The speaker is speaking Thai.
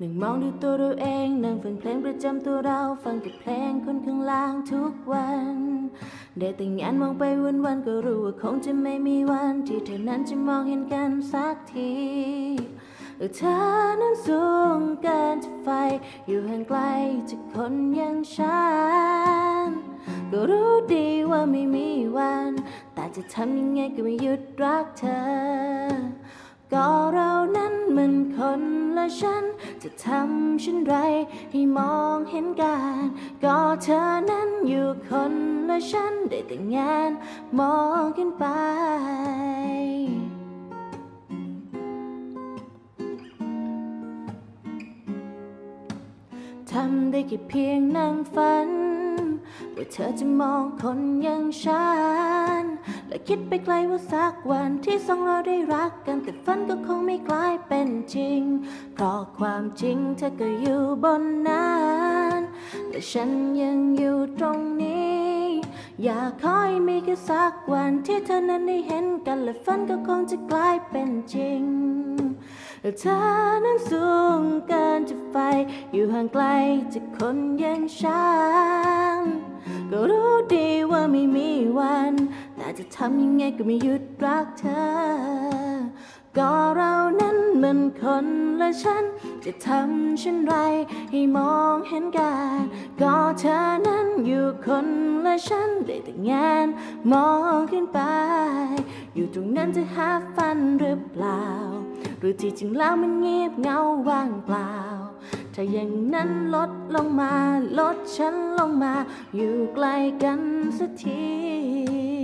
นั่งมองดูตัวเราเองนั่งฟังเพลงประจำตัวเราฟังแต่เพลงคนข้างล่างทุกวัน ได้แต่งานมองไปวันวันก็รู้ว่าคงจะไม่มีวันที่เธอนั้นจะมองเห็นกันสักทีเออเธอนั้นสูงเกินจะไฟ อยู่ห่างไกลจากคนอย่างฉันก็รู้ดีว่าไม่มีวัน แต่จะทำยังไงก็ไม่หยุดรักเธอ ก็เรา มันคนละฉัน จะทำเช่นไรให้มองเห็นกัน ก็เธอนั้นอยู่คนละฉัน ได้แต่งานมองขึ้นไปทำได้แค่เพียงนั่งฝัน ว่าเธอจะมองคนอย่างฉัน และคิดไปไกลว่าสักวันที่สองเราได้รักกัน แต่ฝันก็คงไม่กลายเป็นจริง เพราะความจริงเธอก็อยู่บนนั้นแต่ฉันยังอยู่ตรงนี้ อยากขอให้มีแค่สักวันที่เธอนั้นได้เห็นกัน และฝันก็คงจะกลายเป็นจริงเธอนั้นสูงเกินจะไป อยู่ห่างไกลจากคนอย่างฉัน ก็รู้ดีว่าไม่มีวัน แต่จะทำยังไงก็ไม่หยุดรักเธอ ก็เรานั้นมันคนละฉัน จะทำเช่นไรให้มองเห็นกัน ก็เธอนั้นอยู่คนละฉันได้แต่งานมองขึ้นไป อยู่ตรงนั้นจะหาฟันหรือเปล่า หรือที่จริงแล้วมันเงียบเงาว่างเปล่า ถ้าอย่างนั้นลดลงมา ลดฉันลงมา อยู่ใกล้กันสักที